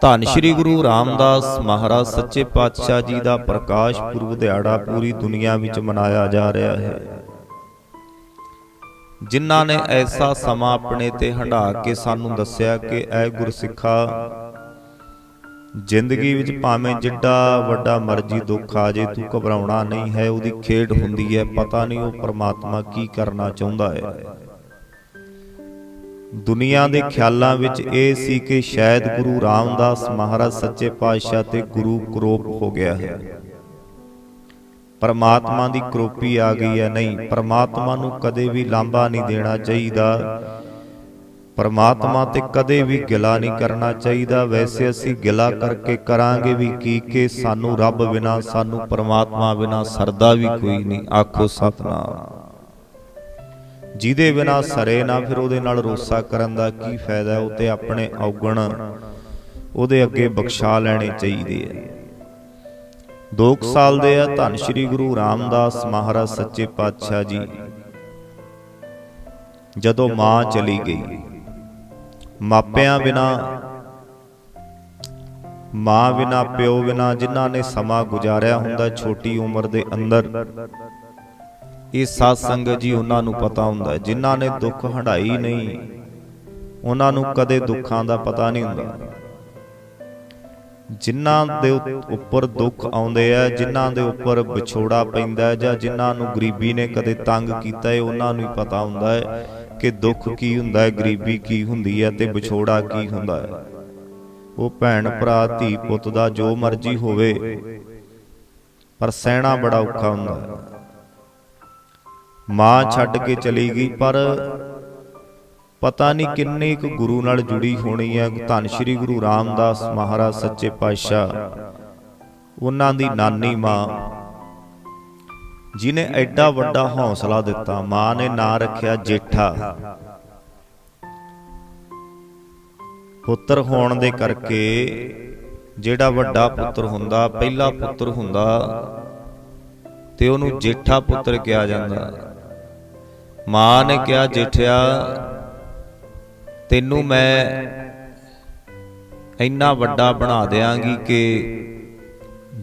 ਧੰਨ ਸ਼੍ਰੀ ਗੁਰੂ ਰਾਮਦਾਸ ਮਹਾਰਾਜ ਸੱਚੇ ਪਾਤਸ਼ਾਹ ਜੀ ਦਾ ਪ੍ਰਕਾਸ਼ ਪੁਰਬ ਦਿਹਾੜਾ ਪੂਰੀ ਦੁਨੀਆ ਵਿੱਚ ਮਨਾਇਆ ਜਾ ਰਿਹਾ ਹੈ। ਜਿਨ੍ਹਾਂ ਨੇ ਐਸਾ ਸਮਾਂ ਆਪਣੇ ਤੇ ਹੰਢਾ ਕੇ ਸਾਨੂੰ ਦੱਸਿਆ ਕਿ ਐ ਗੁਰਸਿੱਖਾ ਜ਼ਿੰਦਗੀ ਵਿੱਚ ਭਾਵੇਂ ਜਿੱਡਾ ਵੱਡਾ ਮਰਜ਼ੀ ਦੁੱਖ ਆ ਜੇ ਤੂੰ ਘਬਰਾਉਣਾ ਨਹੀਂ ਹੈ ਉਹਦੀ ਖੇਡ ਹੁੰਦੀ ਹੈ ਪਤਾ ਨਹੀਂ ਉਹ ਪ੍ਰਮਾਤਮਾ ਕੀ ਕਰਨਾ ਚਾਹੁੰਦਾ ਹੈ। ਦੁਨੀਆ ਦੇ ਖਿਆਲਾਂ ਵਿੱਚ ਇਹ ਸੀ ਕਿ ਸ਼ਾਇਦ ਗੁਰੂ ਰਾਮਦਾਸ ਮਹਾਰਾਜ ਸੱਚੇ ਪਾਤਸ਼ਾਹ ਤੇ ਗੁਰੂ ਕਰੋਪ ਹੋ ਗਿਆ ਹੈ ਪਰਮਾਤਮਾ ਦੀ ਕਰੋਪੀ ਆ ਗਈ ਹੈ। ਨਹੀਂ ਪਰਮਾਤਮਾ ਨੂੰ ਕਦੇ ਵੀ ਲਾਂਭਾ ਨਹੀਂ ਦੇਣਾ ਚਾਹੀਦਾ। ਪਰਮਾਤਮਾ ਤੇ ਕਦੇ ਵੀ ਗਿਲਾ ਨਹੀਂ ਕਰਨਾ ਚਾਹੀਦਾ। ਵੈਸੇ ਅਸੀਂ ਗਿਲਾ ਕਰਕੇ ਕਰਾਂਗੇ ਵੀ ਕੀ ਕਿ ਸਾਨੂੰ ਰੱਬ ਬਿਨਾ ਸਾਨੂੰ ਪਰਮਾਤਮਾ ਬਿਨਾ ਸਰਦਾ ਵੀ ਕੋਈ ਨਹੀਂ। ਆਖੋ ਸਤਨਾਮ। ਜਿਹਦੇ ਬਿਨਾ ਸਰੇ ਨਾ ਫਿਰ ਉਹਦੇ ਨਾਲ ਰੋਸਾ ਕਰਨ ਦਾ ਕੀ ਫਾਇਦਾ? ਉਹ ਤੇ ਆਪਣੇ ਔਗਣ, ਉਹਦੇ ਅੱਗੇ ਬਖਸ਼ਾ ਲੈਣੇ ਚਾਹੀਦੇ ਆ 2 ਸਾਲ ਦੇ ਆ, ਧੰਨ ਸ਼੍ਰੀ ਗੁਰੂ ਰਾਮਦਾਸ ਮਹਾਰਾਜ ਸੱਚੇ ਪਾਤਸ਼ਾਹ ਜੀ। ਜਦੋਂ ਮਾਂ ਚਲੀ ਗਈ, ਮਾਪਿਆਂ ਬਿਨਾ, ਮਾਂ ਬਿਨਾ, ਪਿਓ ਬਿਨਾ ਜਿਨ੍ਹਾਂ ਨੇ ਸਮਾਂ ਗੁਜ਼ਾਰਿਆ ਹੁੰਦਾ, ਛੋਟੀ ਉਮਰ ਦੇ ਅੰਦਰ ਇਹ ਸਾਧ ਸੰਗਤ ਜੀ ਉਹਨਾਂ ਨੂੰ ਪਤਾ ਹੁੰਦਾ ਹੈ। ਜਿਨ੍ਹਾਂ ਨੇ ਦੁੱਖ ਹੰਢਾਈ ਨਹੀਂ, ਉਹਨਾਂ ਨੂੰ ਕਦੇ ਦੁੱਖਾਂ ਦਾ ਪਤਾ ਨਹੀਂ ਹੁੰਦਾ ਜਿਨ੍ਹਾਂ ਦੇ ਉੱਪਰ ਦੁੱਖ ਆਉਂਦੇ ਆ, ਜਿਨ੍ਹਾਂ ਦੇ ਉੱਪਰ ਵਿਛੋੜਾ ਪੈਂਦਾ ਜਾਂ ਜਿਨ੍ਹਾਂ ਨੂੰ ਗਰੀਬੀ ਨੇ ਕਦੇ ਤੰਗ ਕੀਤਾ ਹੈ, ਉਹਨਾਂ ਨੂੰ ਹੀ ਪਤਾ ਹੁੰਦਾ ਹੈ ਕਿ ਦੁੱਖ ਕੀ ਹੁੰਦਾ ਹੈ, ਗਰੀਬੀ ਕੀ ਹੁੰਦੀ ਹੈ ਤੇ ਵਿਛੋੜਾ ਕੀ ਹੁੰਦਾ ਹੈ ਉਹ ਭੈਣ, ਭਰਾ, ਧੀ, ਪੁੱਤ ਦਾ ਜੋ ਮਰਜ਼ੀ ਹੋਵੇ, ਪਰ ਸਹਿਣਾ ਬੜਾ ਔਖਾ ਹੁੰਦਾ ਹੈ ਮਾਂ ਛੱਡ ਕੇ ਚਲੀ ਗਈ, ਪਰ ਪਤਾ ਨਹੀਂ ਕਿੰਨੇ ਕੁ ਗੁਰੂ ਨਾਲ ਜੁੜੀ ਹੋਣੀ ਹੈ। ਧੰਨ ਸ਼੍ਰੀ ਗੁਰੂ ਰਾਮਦਾਸ ਮਹਾਰਾਜ, ਸੱਚੇ ਪਾਤਸ਼ਾਹ, ਉਹਨਾਂ ਦੀ ਨਾਨੀ ਮਾਂ ਜਿਨੇ ਐਡਾ ਵੱਡਾ ਹੌਸਲਾ ਦਿੱਤਾ। ਮਾਂ ਨੇ ਨਾਂ ਰੱਖਿਆ ਜੇਠਾ। ਪੁੱਤਰ ਹੋਣ ਦੇ ਕਰਕੇ ਜਿਹੜਾ ਵੱਡਾ ਪੁੱਤਰ ਹੁੰਦਾ, ਪਹਿਲਾ ਪੁੱਤਰ ਹੁੰਦਾ, ਤੇ ਉਹਨੂੰ ਜੇਠਾ ਪੁੱਤਰ ਕਿਹਾ ਜਾਂਦਾ। ਮਾਂ ਨੇ ਕਿਹਾ ਜੇਠਿਆ? ਤੈਨੂੰ ਮੈਂ ਇੰਨਾ ਵੱਡਾ ਬਣਾ ਦੇਾਂਗੀ ਕਿ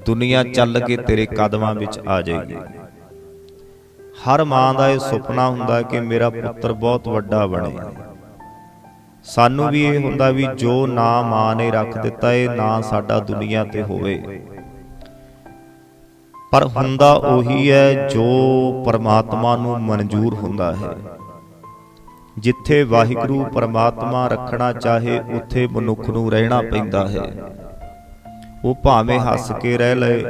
ਦੁਨੀਆ ਚੱਲ ਕੇ ਤੇਰੇ ਕਦਮਾਂ ਵਿੱਚ ਆ ਜਾਏਗੀ। ਹਰ ਮਾਂ ਦਾ ਇਹ ਸੁਪਨਾ ਹੁੰਦਾ ਕਿ ਮੇਰਾ ਪੁੱਤਰ ਬਹੁਤ ਵੱਡਾ ਬਣੇ। ਸਾਨੂੰ ਵੀ ਇਹ ਹੁੰਦਾ ਵੀ ਜੋ ਨਾਂ ਮਾਂ ਨੇ ਰੱਖ ਦਿੱਤਾ ਇਹ ਨਾਂ ਸਾਡਾ ਦੁਨੀਆ ਤੇ ਹੋਵੇ। ਪਰ ਹੁੰਦਾ ਉਹੀ ਹੈ ਜੋ ਪਰਮਾਤਮਾ ਨੂੰ ਮਨਜ਼ੂਰ ਹੁੰਦਾ ਹੈ। ਜਿੱਥੇ ਵਾਹਿਗੁਰੂ ਪਰਮਾਤਮਾ ਰੱਖਣਾ ਚਾਹੇ, ਉੱਥੇ ਮਨੁੱਖ ਨੂੰ ਰਹਿਣਾ ਪੈਂਦਾ ਹੈ। ਉਹ ਭਾਵੇਂ ਹੱਸ ਕੇ ਰਹਿ ਲਏ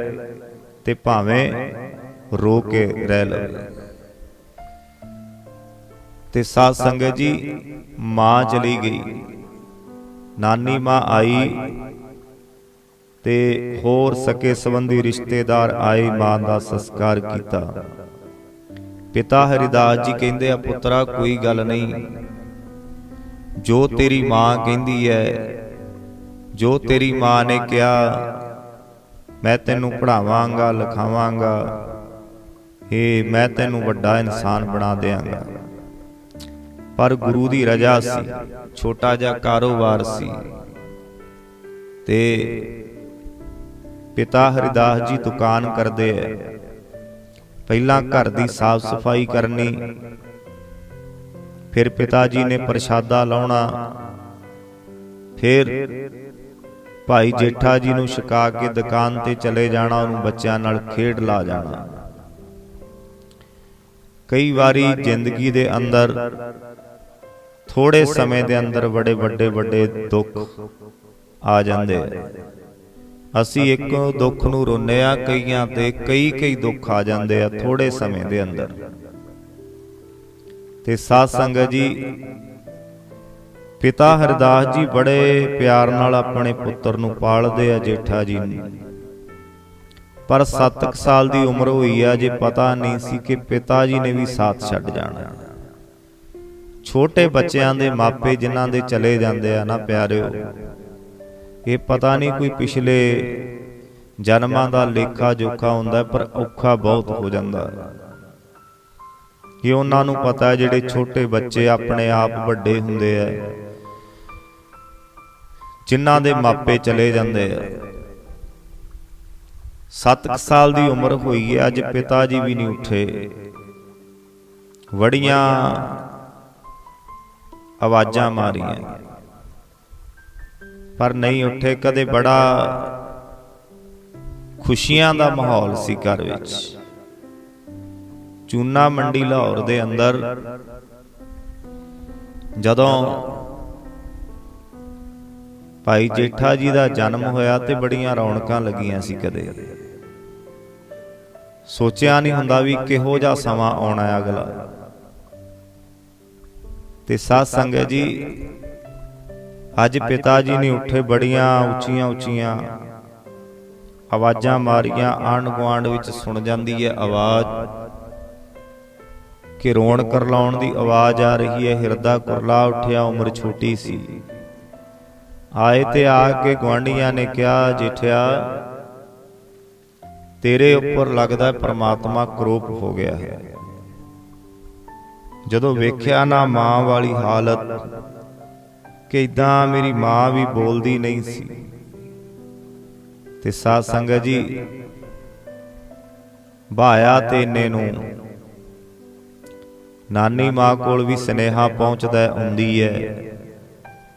ਤੇ ਭਾਵੇਂ ਰੋ ਕੇ ਰਹਿ ਲਵੇ ਤੇ ਸਾਧ ਸੰਗਤ ਜੀ, ਮਾਂ ਚਲੀ ਗਈ। ਨਾਨੀ ਮਾਂ ਆਈ ਤੇ ਹੋਰ ਸਕੇ ਸੰਬੰਧੀ ਰਿਸ਼ਤੇਦਾਰ ਆਏ ਮਾਂ ਦਾ ਸੰਸਕਾਰ ਕੀਤਾ। ਪਿਤਾ ਹਰਿਦਾਸ ਜੀ ਕਹਿੰਦੇ ਆ, ਪੁੱਤਰਾ, ਕੋਈ ਗੱਲ ਨਹੀਂ। ਜੋ ਤੇਰੀ ਮਾਂ ਕਹਿੰਦੀ ਹੈ, ਜੋ ਤੇਰੀ ਮਾਂ ਨੇ ਕਿਹਾ, ਮੈਂ ਤੈਨੂੰ ਪੜਾਵਾਂਗਾ ਲਿਖਾਵਾਂਗਾ। ਇਹ ਮੈਂ ਤੈਨੂੰ ਵੱਡਾ ਇਨਸਾਨ ਬਣਾ ਦੇਵਾਂਗਾ ਪਰ ਗੁਰੂ ਦੀ ਰਜ਼ਾ ਸੀ, ਛੋਟਾ ਜਿਹਾ ਕਾਰੋਬਾਰ ਸੀ। ਤੇ ਪਿਤਾ ਹਰਿਦਾਸ ਜੀ ਦੁਕਾਨ ਕਰਦੇ ਐ ਪਹਿਲਾਂ ਘਰ ਦੀ ਸਾਫ਼ ਸਫ਼ਾਈ ਕਰਨੀ, ਫਿਰ ਪਿਤਾ ਜੀ ਨੇ ਪ੍ਰਸ਼ਾਦਾ ਲਾਉਣਾ, ਫਿਰ ਭਾਈ ਜੇਠਾ ਜੀ ਨੂੰ ਛਕਾ ਕੇ ਦੁਕਾਨ ਤੇ ਚਲੇ ਜਾਣਾ, ਉਹਨੂੰ ਬੱਚਿਆਂ ਨਾਲ ਖੇਡ ਲਾ ਜਾਣਾ ਕਈ ਵਾਰੀ ਜ਼ਿੰਦਗੀ ਦੇ ਅੰਦਰ ਥੋੜੇ ਸਮੇਂ ਦੇ ਅੰਦਰ ਬੜੇ ਵੱਡੇ ਵੱਡੇ ਦੁੱਖ ਆ ਜਾਂਦੇ ਆ। ਅਸੀਂ ਇੱਕ ਦੁੱਖ ਨੂੰ ਰੋਨੇ ਆ ਕਈਆਂ ਤੇ ਕਈ ਕਈ ਦੁੱਖ ਆ ਜਾਂਦੇ ਆ ਥੋੜੇ ਸਮੇਂ ਦੇ ਅੰਦਰ। ਤੇ ਸਾਧ ਸੰਗਤ ਜੀ, ਪਿਤਾ ਹਰਦਾਸ ਜੀ ਬੜੇ ਪਿਆਰ ਨਾਲ ਆਪਣੇ ਪੁੱਤਰ ਨੂੰ ਪਾਲਦੇ ਆ ਜੇਠਾ ਜੀ ਨੂੰ। ਪਰ 7 ਸਾਲ ਦੀ ਉਮਰ ਹੋਈ ਆ ਜੇ ਪਤਾ ਨਹੀਂ ਸੀ ਕਿ ਪਿਤਾ ਜੀ ਨੇ ਵੀ ਸਾਥ ਛੱਡ ਜਾਣਾ। ਛੋਟੇ ਬੱਚਿਆਂ ਦੇ ਮਾਪੇ ਜਿਨ੍ਹਾਂ ਦੇ ਚਲੇ ਜਾਂਦੇ ਆ ਨਾ ਪਿਆਰਿਓ ਇਹ ਪਤਾ ਨਹੀਂ ਕੋਈ ਪਿਛਲੇ ਜਨਮਾਂ ਦਾ ਲੇਖਾ ਜੋਖਾ ਹੁੰਦਾ ਪਰ ਔਖਾ ਬਹੁਤ ਹੋ ਜਾਂਦਾ ਕਿ ਉਹਨਾਂ ਨੂੰ ਪਤਾ ਹੈ ਜਿਹੜੇ ਛੋਟੇ ਬੱਚੇ ਆਪਣੇ ਆਪ ਵੱਡੇ ਹੁੰਦੇ ਆ। ਜਿਨ੍ਹਾਂ ਦੇ ਮਾਪੇ ਚਲੇ ਜਾਂਦੇ ਆ। 7 ਸਾਲ ਦੀ ਉਮਰ ਹੋਈ ਹੈ ਅੱਜ ਪਿਤਾ ਜੀ ਵੀ ਨਹੀਂ ਉੱਠੇ। ਵੜੀਆਂ ਆਵਾਜ਼ਾਂ ਮਾਰੀਆਂ। ਪਰ ਨਹੀਂ ਉੱਠੇ ਕਦੇ ਬੜਾ ਖੁਸ਼ੀਆਂ ਦਾ ਮਾਹੌਲ ਸੀ ਘਰ ਵਿੱਚ। ਚੂਨਾ ਮੰਡੀ ਲਾਹੌਰ ਦੇ ਅੰਦਰ ਜਦੋਂ ਭਾਈ ਜੇਠਾ ਜੀ ਦਾ ਜਨਮ ਹੋਇਆ ਤੇ ਬੜੀਆਂ ਰੌਣਕਾਂ ਲੱਗੀਆਂ ਸੀ ਕਦੇ। ਸੋਚਿਆ ਨਹੀਂ ਹੁੰਦਾ ਵੀ ਕਿਹੋ ਜਿਹਾ ਸਮਾਂ ਆਉਣਾ ਹੈ ਅਗਲਾ। ਤੇ ਸਾਧ ਸੰਗਤ ਜੀ ਅੱਜ ਪਿਤਾ ਜੀ ਨੇ ਉੱਠੇ ਬੜੀਆਂ ਉੱਚੀਆਂ ਉੱਚੀਆਂ ਆਵਾਜ਼ਾਂ ਮਾਰੀਆਂ ਆਂਢ ਗੁਆਂਢ ਵਿੱਚ ਸੁਣ ਜਾਂਦੀ ਹੈ ਆਵਾਜ਼ ਕਿ ਰੋਣ ਕਰਲਾਉਣ ਦੀ ਆਵਾਜ਼ ਆ ਰਹੀ ਹੈ, ਹਿਰਦਾ ਕੁਰਲਾ ਉੱਠਿਆ, ਉਮਰ ਛੋਟੀ ਸੀ। ਆਏ ਤੇ ਆ ਕੇ ਗਵਾਂਢੀਆਂ ਨੇ ਕਿਹਾ, ਜੇਠਿਆ, ਤੇਰੇ ਉੱਪਰ ਲੱਗਦਾ ਪਰਮਾਤਮਾ ਕਰੋਪ ਹੋ ਗਿਆ ਹੈ। ਜਦੋਂ ਵੇਖਿਆ ਨਾ ਮਾਂ ਵਾਲੀ ਹਾਲਤ ਕਿ ਇਦਾਂ ਮੇਰੀ ਮਾਂ ਵੀ ਬੋਲਦੀ ਨਹੀਂ ਸੀ। ਤੇ ਸਾਧ ਸੰਗਤ ਜੀ, ਭਾਇਆ ਤੇ ਇੰਨੇ ਨੂੰ, ਨਾਨੀ ਮਾਂ ਕੋਲ ਵੀ ਸਨੇਹਾ ਪਹੁੰਚਦਾ ਹੁੰਦੀ ਹੈ।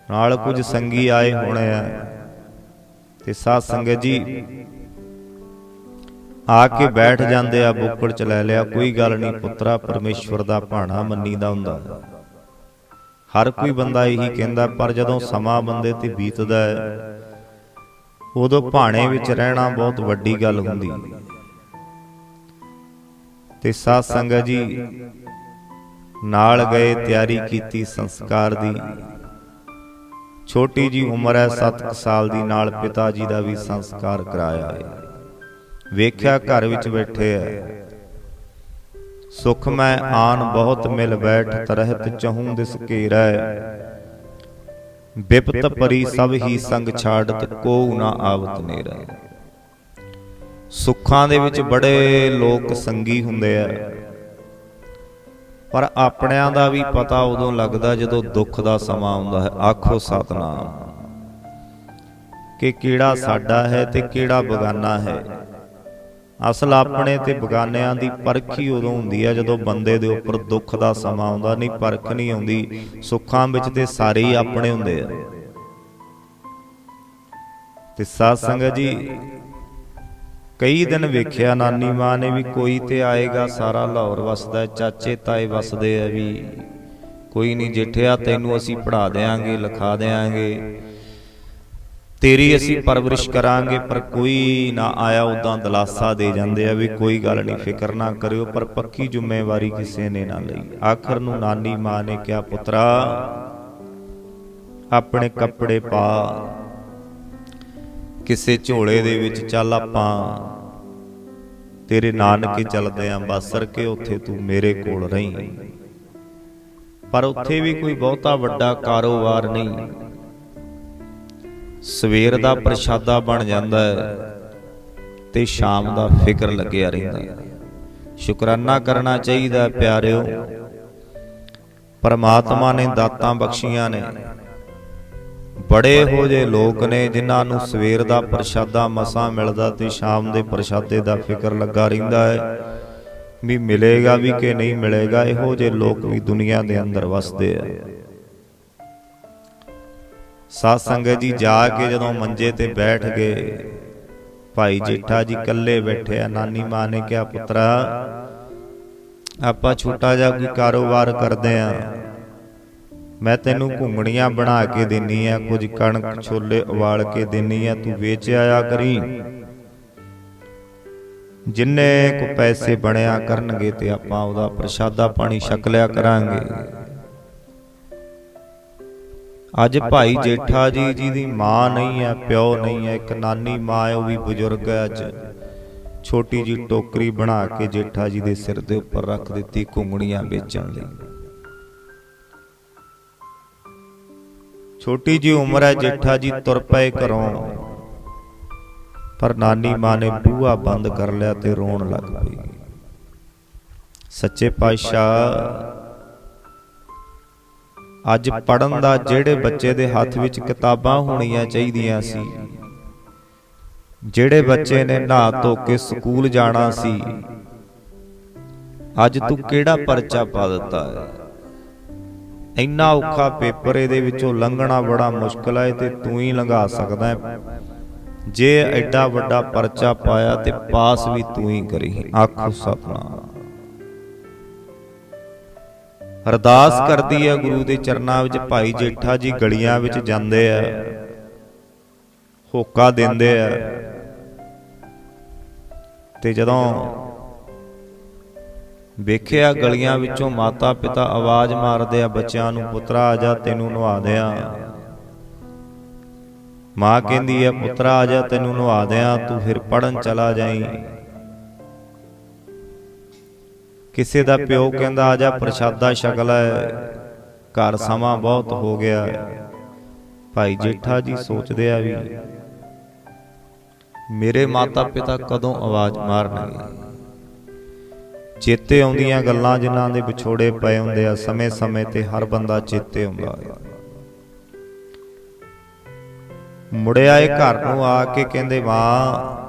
ਨਾਲ ਕੁਝ ਸੰਗੀ ਆਏ ਹੋਣੇ ਆ। ਤੇ ਸਾਧ ਸੰਗਤ ਜੀ, ਆ ਕੇ ਬੈਠ ਜਾਂਦੇ ਆ, ਬੁੱਕੜ ਚ ਲੈ ਲਿਆ, ਕੋਈ ਗੱਲ ਨਹੀਂ ਪੁੱਤਰਾ, ਪਰਮੇਸ਼ਵਰ ਦਾ ਭਾਣਾ ਮੰਨੀਦਾ ਹੁੰਦਾ। ਹਰ ਕੋਈ ਬੰਦਾ ਇਹੀ ਕਹਿੰਦਾ ਪਰ ਜਦੋਂ ਸਮਾਂ ਬੰਦੇ ਤੇ ਬੀਤਦਾ ਹੈ ਉਦੋਂ ਭਾਣੇ ਵਿੱਚ ਰਹਿਣਾ ਬਹੁਤ ਵੱਡੀ ਗੱਲ ਹੁੰਦੀ। ਤੇ ਸਾਧ ਸੰਗਤ ਜੀ ਨਾਲ ਗਏ ਤਿਆਰੀ ਕੀਤੀ ਸੰਸਕਾਰ ਦੀ। ਛੋਟੀ ਜੀ ਉਮਰ ਹੈ 7 ਸਾਲ ਦੀ ਨਾਲ ਪਿਤਾ ਜੀ ਦਾ ਵੀ ਸੰਸਕਾਰ ਕਰਾਇਆ ਹੈ। ਵੇਖਿਆ ਘਰ ਵਿੱਚ ਬੈਠੇ ਐ ਸੁਖ ਮੈਂ ਆਨ ਬਹੁਤ ਮਿਲ ਬੈਠ ਤਰਹਿਤ ਚਹੂੰ ਦਿਸ ਘੇਰੈ ਬਿਪਤ ਪਰੀ ਸਭ ਹੀ ਸੰਗ ਛਾੜਤ ਕੋ ਨਾ ਆਵਤ ਨੇਰਾ। ਸੁੱਖਾਂ ਦੇ ਵਿੱਚ ਬੜੇ ਲੋਕ ਸੰਗੀ ਹੁੰਦੇ ਆ। ਪਰ ਆਪਣਿਆਂ ਦਾ ਵੀ ਪਤਾ ਉਦੋਂ ਲੱਗਦਾ ਜਦੋਂ ਦੁੱਖ ਦਾ ਸਮਾਂ ਆਉਂਦਾ ਹੈ। ਆਖੋ ਸਤਨਾਮ। ਕਿ ਕਿਹੜਾ ਸਾਡਾ ਹੈ ਤੇ ਕਿਹੜਾ ਬਗਾਨਾ ਹੈ। ਅਸਲ ਆਪਣੇ ਤੇ ਬਗਾਨਿਆਂ ਦੀ ਪਰਖ ਹੀ ਉਦੋਂ ਹੁੰਦੀ ਹੈ ਜਦੋਂ ਬੰਦੇ ਦੇ ਉੱਪਰ ਦੁੱਖ ਦਾ ਸਮਾਂ ਆਉਂਦਾ, ਨਹੀਂ ਪਰਖ ਨਹੀਂ ਆਉਂਦੀ, ਸੁੱਖਾਂ ਵਿੱਚ ਤੇ ਸਾਰੇ ਹੀ ਆਪਣੇ ਹੁੰਦੇ ਆ। ਤੇ ਸਾਧ ਸੰਗਤ ਜੀ, ਕਈ ਦਿਨ ਵੇਖਿਆ ਨਾਨੀ ਮਾਂ ਨੇ ਵੀ ਕੋਈ ਤੇ ਆਏਗਾ ਸਾਰਾ ਲਾਹੌਰ ਵਸਦਾ, ਚਾਚੇ ਤਾਏ ਵਸਦੇ ਆ ਵੀ ਕੋਈ ਨਹੀਂ, ਜੇਠਿਆ ਤੈਨੂੰ ਅਸੀਂ ਪੜਾ ਦੇਾਂਗੇ ਲਿਖਾ ਦੇਾਂਗੇ ਤੇਰੀ ਅਸੀਂ ਪਰਵਰਿਸ਼ ਕਰਾਂਗੇ, ਪਰ ਕੋਈ ਨਾ ਆਇਆ ਉਦਾਂ ਦਲਾਸਾ ਦੇ ਜਾਂਦੇ ਆ ਵੀ ਕੋਈ ਗੱਲ ਨਹੀਂ, ਫਿਕਰ ਨਾ ਕਰਿਓ, ਪਰ ਪੱਕੀ ਜ਼ਿੰਮੇਵਾਰੀ ਕਿਸੇ ਨੇ ਨਾ ਲਈ। ਆਖਰ ਨੂੰ ਨਾਨੀ ਮਾਂ ਨੇ ਕਿਹਾ, ਪੁੱਤਰਾ, ਆਪਣੇ ਕੱਪੜੇ ਪਾ, ਕਿਸੇ ਝੋਲੇ ਦੇ ਵਿੱਚ ਚੱਲ ਆਪਾਂ। ਤੇਰੇ ਨਾਨਕੇ ਚੱਲਦੇ ਆਂ, ਬਾਸਰ ਕੇ ਉੱਥੇ ਤੂੰ ਮੇਰੇ ਕੋਲ ਰਹੀਂ। ਪਰ ਉੱਥੇ ਵੀ ਕੋਈ ਬਹੁਤਾ ਵੱਡਾ ਕਾਰੋਬਾਰ ਨਹੀਂ। ਸਵੇਰ ਦਾ ਪ੍ਰਸ਼ਾਦਾ ਬਣ ਜਾਂਦਾ ਹੈ ਤੇ ਸ਼ਾਮ ਦਾ ਫਿਕਰ ਲੱਗਿਆ ਰਹਿੰਦਾ ਹੈ। ਸ਼ੁਕਰਾਨਾ ਕਰਨਾ ਚਾਹੀਦਾ ਪਿਆਰਿਓ। ਪਰਮਾਤਮਾ ਨੇ ਦਾਤਾਂ ਬਖਸ਼ੀਆਂ ਨੇ। ਬੜੇ ਹੋ ਜੇ ਲੋਕ ਨੇ ਜਿਨ੍ਹਾਂ ਨੂੰ ਸਵੇਰ ਦਾ ਪ੍ਰਸ਼ਾਦਾ ਮਸਾਂ ਮਿਲਦਾ ਤੇ ਸ਼ਾਮ ਦੇ ਪ੍ਰਸ਼ਾਦੇ ਦਾ ਫਿਕਰ ਲੱਗਾ ਰਹਿੰਦਾ ਹੈ। ਵੀ ਮਿਲੇਗਾ ਵੀ ਕਿ ਨਹੀਂ ਮਿਲੇਗਾ ਇਹੋ ਜੇ ਲੋਕ ਵੀ ਦੁਨੀਆ ਦੇ ਅੰਦਰ ਵਸਦੇ ਆ। ਸਾਧ ਸੰਗਤ ਜੀ ਜਾ ਕੇ ਜਦੋਂ ਮੰਜੇ ਤੇ ਬੈਠ ਗਏ, ਭਾਈ ਜੇਠਾ ਜੀ ਇਕੱਲੇ ਬੈਠੇ ਆ, ਨਾਨੀ ਮਾਂ ਨੇ ਕਿਹਾ, ਪੁੱਤਰਾ, ਆਪਾਂ ਛੋਟਾ ਜਿਹਾ ਕੋਈ ਕਾਰੋਬਾਰ ਕਰਦੇ ਆ। ਮੈਂ ਤੈਨੂੰ ਘੁੰਗਣੀਆਂ ਬਣਾ ਕੇ ਦੇਣੀ ਆ, ਕੁਝ ਕਣਕ ਛੋਲੇ ਉਬਾਲ ਕੇ ਦੇਣੀ ਆ, ਤੂੰ ਵੇਚ ਆਇਆ ਕਰੀ। ਜਿੰਨੇ ਕੋ ਪੈਸੇ ਬਣਿਆ ਕਰਨਗੇ ਤੇ ਆਪਾਂ ਉਹਦਾ ਪ੍ਰਸ਼ਾਦਾ ਪਾਣੀ ਛਕ ਲਿਆ ਕਰਾਂਗੇ। ਅੱਜ ਭਾਈ ਜੇਠਾ ਜੀ ਜੀ ਦੀ ਮਾਂ ਨਹੀਂ ਹੈ ਪਿਓ ਨਹੀਂ ਹੈ ਇੱਕ ਨਾਨੀ ਮਾਂ ਉਹ ਵੀ ਬਜ਼ੁਰਗ ਹੈ ਅੱਜ। ਛੋਟੀ ਜੀ ਟੋਕਰੀ ਬਣਾ ਕੇ ਜੇਠਾ ਜੀ ਦੇ ਸਿਰ ਦੇ ਉੱਪਰ ਰੱਖ ਦਿੱਤੀ ਘੁੰਗਣੀਆਂ ਵੇਚਣ ਲਈ। ਛੋਟੀ ਜੀ ਉਮਰ ਹੈ ਜੇਠਾ ਜੀ ਤੁਰ ਪਏ ਘਰੋਂ। ਪਰ ਨਾਨੀ ਮਾਂ ਨੇ ਬੂਹਾ ਬੰਦ ਕਰ ਲਿਆ ਤੇ ਰੋਣ ਲੱਗ ਪਈ। ਸੱਚੇ ਪਾਤਸ਼ਾਹ ਅੱਜ ਪੜਨ ਦਾ ਜਿਹੜੇ ਬੱਚੇ ਦੇ ਹੱਥ ਵਿੱਚ ਕਿਤਾਬਾਂ ਹੋਣੀਆਂ ਚਾਹੀਦੀਆਂ ਸੀ, ਜਿਹੜੇ ਬੱਚੇ ਨੇ ਨਹਾ ਧੋ ਕੇ ਸਕੂਲ ਜਾਣਾ ਸੀ, ਅੱਜ ਤੂੰ ਕਿਹੜਾ ਪਰਚਾ ਪਾ ਦਿੱਤਾ ਹੈ? ਇੰਨਾ ਔਖਾ ਪੇਪਰ ਇਹਦੇ ਵਿੱਚੋਂ ਲੰਘਣਾ ਬੜਾ ਮੁਸ਼ਕਲ ਹੈ ਤੇ ਤੂੰ ਹੀ ਲੰਘਾ ਸਕਦਾ ਹੈ। ਜੇ ਐਡਾ ਵੱਡਾ ਪਰਚਾ ਪਾਇਆ ਤੇ ਪਾਸ ਵੀ ਤੂੰ ਹੀ ਕਰੀ, ਆਖੋ ਸਤਨਾਮ। ਅਰਦਾਸ ਕਰਦੀ ਹੈ ਗੁਰੂ ਦੇ ਚਰਨਾਂ ਵਿੱਚ ਭਾਈ ਜੇਠਾ ਜੀ ਗਲੀਆਂ ਵਿੱਚ ਜਾਂਦੇ ਆ। ਹੋਕਾ ਦਿੰਦੇ ਆ। ਤੇ ਜਦੋਂ ਵੇਖਿਆ ਗਲੀਆਂ ਵਿੱਚੋਂ ਮਾਤਾ ਪਿਤਾ ਆਵਾਜ਼ ਮਾਰਦੇ ਆ ਬੱਚਿਆਂ ਨੂੰ ਪੁੱਤਰਾ ਆ ਜਾ ਤੈਨੂੰ ਨਵਾ ਦਿਆਂ। ਮਾਂ ਕਹਿੰਦੀ ਆ ਪੁੱਤਰਾ ਆ ਜਾ ਤੈਨੂੰ ਨਵਾ ਦਿਆਂ ਤੂੰ ਫਿਰ ਪੜਨ ਚਲਾ ਜਾਈਂ। ਕਿਸੇ ਦਾ ਪਿਓ ਕਹਿੰਦਾ ਆ ਜਾ ਪ੍ਰਸ਼ਾਦਾ ਛਕ ਲੈ ਘਰ ਸਮਾਂ ਬਹੁਤ ਹੋ ਗਿਆ। ਹੈ। ਭਾਈ ਜੇਠਾ ਜੀ ਸੋਚਦੇ ਆ ਵੀ ਮੇਰੇ ਮਾਤਾ ਪਿਤਾ ਕਦੋਂ ਆਵਾਜ਼ ਮਾਰਨਗੇ? ਚੇਤੇ ਆਉਂਦੀਆਂ ਗੱਲਾਂ ਜਿਨ੍ਹਾਂ ਦੇ ਵਿਛੋੜੇ ਪਏ ਹੁੰਦੇ ਆ ਸਮੇਂ-ਸਮੇਂ ਤੇ ਹਰ ਬੰਦਾ ਚੇਤੇ ਆਉਂਦਾ ਹੈ ਮੁੜਿਆ ਇਹ ਘਰ ਨੂੰ ਆ ਕੇ ਕਹਿੰਦੇ ਮਾਂ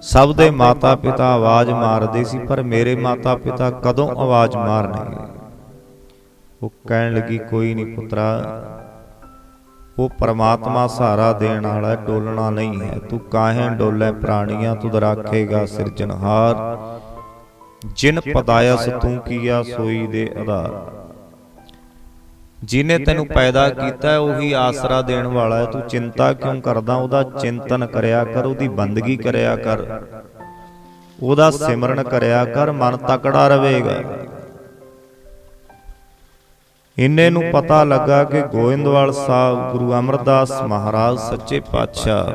ਸਭ ਦੇ ਮਾਤਾ ਪਿਤਾ ਆਵਾਜ਼ ਮਾਰਦੇ ਸੀ ਪਰ ਮੇਰੇ ਮਾਤਾ ਪਿਤਾ ਕਦੋਂ ਆਵਾਜ਼ ਮਾਰਨਗੇ? ਉਹ ਕਹਿਣ ਲੱਗੀ ਕੋਈ ਨਹੀਂ ਪੁੱਤਰਾ ਉਹ ਪਰਮਾਤਮਾ ਸਹਾਰਾ ਦੇਣ ਵਾਲਾ ਡੋਲਣਾ ਨਹੀਂ ਹੈ। ਤੂੰ ਕਾਹੇ ਡੋਲੇ ਪ੍ਰਾਣੀਆਂ ਤੁਧ ਰਾਖੇਗਾ ਸਿਰਜਣਹਾਰ। ਜਿਨ ਪਦਾਇਸ ਤੂੰ ਕੀਆ ਸੋਈ ਦੇ ਆਧਾਰ। ਜਿਨੇ ਤੈਨੂੰ ਪੈਦਾ ਕੀਤਾ ਹੈ, ਉਹੀ ਆਸਰਾ ਦੇਣ ਵਾਲਾ ਹੈ। ਤੂੰ ਚਿੰਤਾ ਕਿਉਂ ਕਰਦਾ? ਉਹਦਾ ਚਿੰਤਨ ਕਰਿਆ ਕਰ ਉਹਦੀ ਬੰਦਗੀ ਕਰਿਆ ਕਰ। ਉਹਦਾ ਸਿਮਰਨ ਕਰਿਆ ਕਰ ਮਨ ਤਕੜਾ ਰਵੇਗਾ ਇੰਨੇ ਨੂੰ ਪਤਾ ਲੱਗਾ ਕਿ ਗੋਇੰਦਵਾਲ ਸਾਹਿਬ ਗੁਰੂ ਅਮਰਦਾਸ ਮਹਾਰਾਜ ਸੱਚੇ ਪਾਤਸ਼ਾਹ।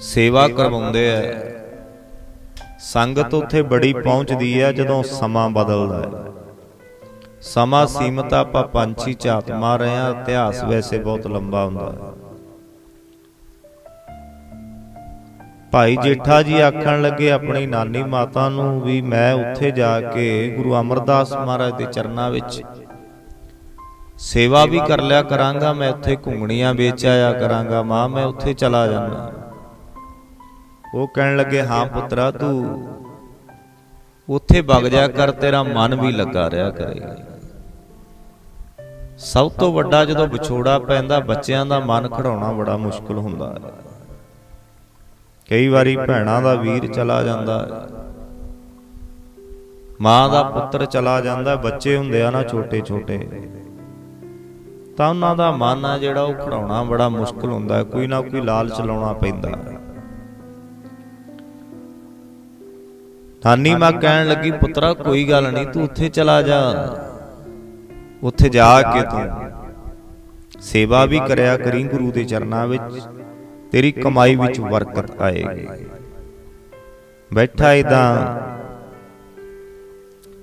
ਸੇਵਾ ਕਰਵਾਉਂਦੇ ਐ ਸੰਗਤ ਉੱਥੇ ਬੜੀ ਪਹੁੰਚਦੀ ਹੈ ਜਦੋਂ ਸਮਾਂ ਬਦਲਦਾ ਹੈ। ਸਮਾਂ ਸੀਮਤ ਆਪਾਂ ਪੰਛੀ ਝਾਤ ਮਾਰ ਰਹੇ ਹਾਂ, ਇਤਿਹਾਸ ਵੈਸੇ ਬਹੁਤ ਲੰਬਾ ਹੁੰਦਾ ਹੈ। ਭਾਈ ਜੇਠਾ ਜੀ ਆਖਣ ਲੱਗੇ, ਆਪਣੀ ਨਾਨੀ ਮਾਤਾ ਨੂੰ ਵੀ ਮੈਂ ਉੱਥੇ ਜਾ ਕੇ ਗੁਰੂ ਅਮਰਦਾਸ ਮਹਾਰਾਜ ਦੇ ਚਰਨਾਂ ਵਿੱਚ ਸੇਵਾ ਵੀ ਕਰ ਲਿਆ ਕਰਾਂਗਾ, ਮੈਂ ਉੱਥੇ ਘੁੰਗਣੀਆਂ ਵੇਚ ਆਇਆ ਕਰਾਂਗਾ, ਮਾਂ ਮੈਂ ਉੱਥੇ ਚਲਾ ਜਾਣਾ ਉਹ ਕਹਿਣ ਲੱਗੇ, ਹਾਂ ਪੁੱਤਰਾ ਤੂੰ ਉੱਥੇ ਵਗ ਜਾ ਕਰ, ਤੇਰਾ ਮਨ ਵੀ ਲੱਗਾ ਰਿਹਾ ਕਰੇਗਾ ਸਭ ਤੋਂ ਵੱਡਾ ਜਦੋਂ ਵਿਛੋੜਾ ਪੈਂਦਾ, ਬੱਚਿਆਂ ਦਾ ਮਨ ਖੜਾਉਣਾ ਬੜਾ ਮੁਸ਼ਕਲ ਹੁੰਦਾ ਹੈ। ਕਈ ਵਾਰੀ ਭੈਣਾਂ ਦਾ ਵੀਰ ਚਲਾ ਜਾਂਦਾ ਹੈ ਮਾਂ ਦਾ ਪੁੱਤਰ ਚਲਾ ਜਾਂਦਾ, ਬੱਚੇ ਹੁੰਦੇ ਆ ਨਾ ਛੋਟੇ ਛੋਟੇ ਤਾਂ ਉਹਨਾਂ ਦਾ ਮਨ ਆ ਜਿਹੜਾ ਉਹ ਖੜਾਉਣਾ ਬੜਾ ਮੁਸ਼ਕਲ ਹੁੰਦਾ ਕੋਈ ਨਾ ਕੋਈ ਲਾਲਚ ਲਾਉਣਾ ਪੈਂਦਾ ਨਾਨੀ ਮਾਂ ਕਹਿਣ ਲੱਗੀ, ਪੁੱਤਰਾ, ਕੋਈ ਗੱਲ ਨਹੀਂ, ਤੂੰ ਉੱਥੇ ਚਲਾ ਜਾ। ਉੱਥੇ ਜਾ ਕੇ ਤੂੰ ਸੇਵਾ ਵੀ ਕਰਿਆ ਕਰੀ ਗੁਰੂ ਦੇ ਚਰਨਾਂ ਵਿੱਚ। ਤੇਰੀ ਕਮਾਈ ਵਿੱਚ ਬਰਕਤ ਆਏਗੀ। ਬੈਠਾ ਇਦਾਂ